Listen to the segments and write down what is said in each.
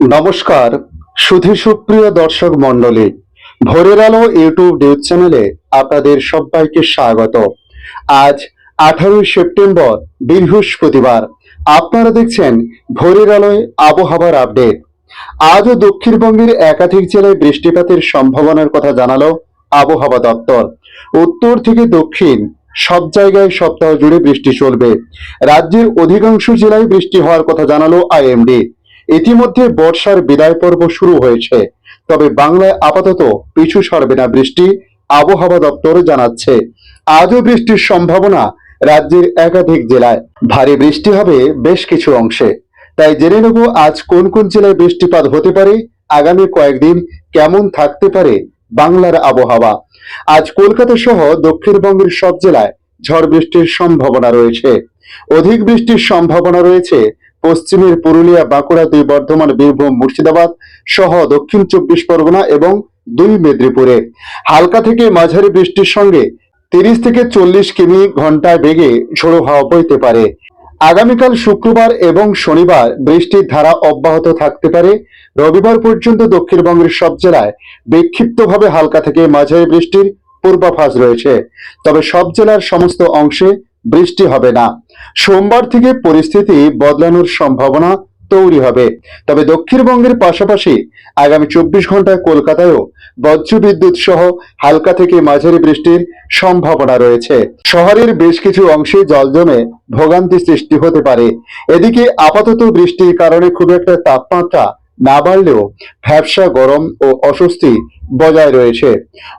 নমস্কার, সুধী সুপ্রিয় দর্শক মণ্ডলী, ভোরের আলো ইউটিউব নিউজ চ্যানেলে আপনাদের সবাইকে স্বাগত। আজ আঠারোই সেপ্টেম্বর, বৃহস্পতিবার। আপনারা দেখছেন ভোরের আলোয় আবহাওয়ার আপডেট। আজও দক্ষিণবঙ্গের একাধিক জেলায় বৃষ্টিপাতের সম্ভাবনার কথা জানালো আবহাওয়া দপ্তর। উত্তর থেকে দক্ষিণ, সব জায়গায় সপ্তাহ জুড়ে বৃষ্টি চলবে। রাজ্যের অধিকাংশ জেলায় বৃষ্টি হওয়ার কথা জানালো আইএমডি। ইতিমধ্যে বর্ষার বিদায় পর্ব শুরু হয়েছে। তবে বাংলায় আপাতত পিছু সরবে না বৃষ্টি, আবহাওয়া দপ্তর জানাচ্ছে। আজও বৃষ্টির সম্ভাবনা রাজ্যের একাধিক জেলায়। ভারী বৃষ্টি হবে বেশ কিছু অংশে। তাই জেনে নেব আজ কোন কোন জেলায় বৃষ্টিপাত হতে পারে, আগামী কয়েকদিন কেমন থাকতে পারে বাংলার আবহাওয়া। আজ কলকাতা সহ দক্ষিণবঙ্গের সব জেলায় ঝড় বৃষ্টির সম্ভাবনা রয়েছে। অধিক বৃষ্টির সম্ভাবনা রয়েছে পশ্চিমের পুরুলিয়া, বাঁকুড়া, দুই বর্ধমান, বীরভূম, মুর্শিদাবাদ সহ দক্ষিণ চব্বিশ পরগনা এবং দুই মেদিনীপুরে। হালকা থেকে মাঝারি বৃষ্টির সঙ্গে তিরিশ থেকে চল্লিশ কিমি ঘন্টায় বেগে ঝোড়ো হাওয়া বইতে পারে। আগামীকাল শুক্রবার এবং শনিবার বৃষ্টির ধারা অব্যাহত থাকতে পারে। রবিবার পর্যন্ত দক্ষিণবঙ্গের সব জেলায় বিক্ষিপ্তভাবে হালকা থেকে মাঝারি বৃষ্টির পূর্বাভাস রয়েছে। তবে সব জেলার সমস্ত অংশে বৃষ্টি হবে না। সোমবার থেকে পরিস্থিতি বদলানোর সম্ভাবনা তৈরি হবে। তবে দক্ষিণবঙ্গের পাশাপাশি আগামী চব্বিশ ঘন্টায় কলকাতায়ও বজ্রবিদ্যুৎ সহ হালকা থেকে মাঝারি বৃষ্টির সম্ভাবনা রয়েছে। শহরের বেশ কিছু অংশে জল জমে ভোগান্তি সৃষ্টি হতে পারে। এদিকে আপাতত বৃষ্টির কারণে খুব একটা তাপমাত্রা না বাড়লেও ভ্যাবসা গরম ও অস্বস্তি বজায় রয়েছে।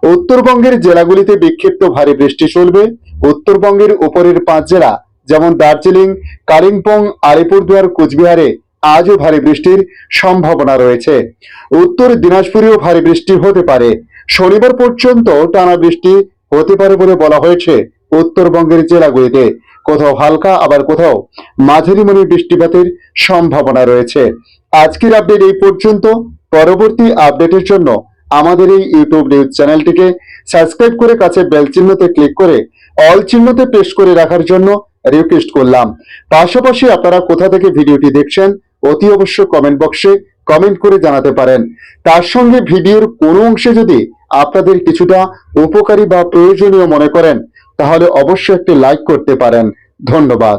উত্তরবঙ্গের জেলাগুলিতে বিক্ষিপ্ত ভারী বৃষ্টি চলবে। উত্তরবঙ্গের উপরের পাঁচ জেলা যেমন দার্জিলিং, কালিম্পং, আলিপুরদুয়ার, কুচবিহারে আজও ভারী বৃষ্টির সম্ভাবনা রয়েছে। উত্তর দিনাজপুরেও ভারী বৃষ্টি হতে পারে। শনিবার পর্যন্ত টানা বৃষ্টি হতে পারে বলে বলা হয়েছে উত্তরবঙ্গের জেলাগুলিতে। কোথাও হালকা, আবার কোথাও মাঝারি মনে বৃষ্টিপাতের সম্ভাবনা রয়েছে। আজকের আপডেট এই পর্যন্ত। পরবর্তী আপডেটের জন্য আমাদের এই ইউটিউব নিউজ চ্যানেলটিকে সাবস্ক্রাইব করে কাছে বেল চিহ্নতে ক্লিক করে অল চিহ্নতে প্রেস করে রাখার জন্য রিকোয়েস্ট করলাম। পাশাপাশি আপনারা কোথা থেকে ভিডিওটি দেখছেন, অতি অবশ্য কমেন্ট বক্সে কমেন্ট করে জানাতে পারেন। তার সঙ্গে ভিডিওর কোনো অংশে যদি আপনাদের কিছুটা উপকারী বা প্রয়োজনীয় মনে করেন, তাহলে অবশ্যই একটি লাইক করতে পারেন। ধন্যবাদ।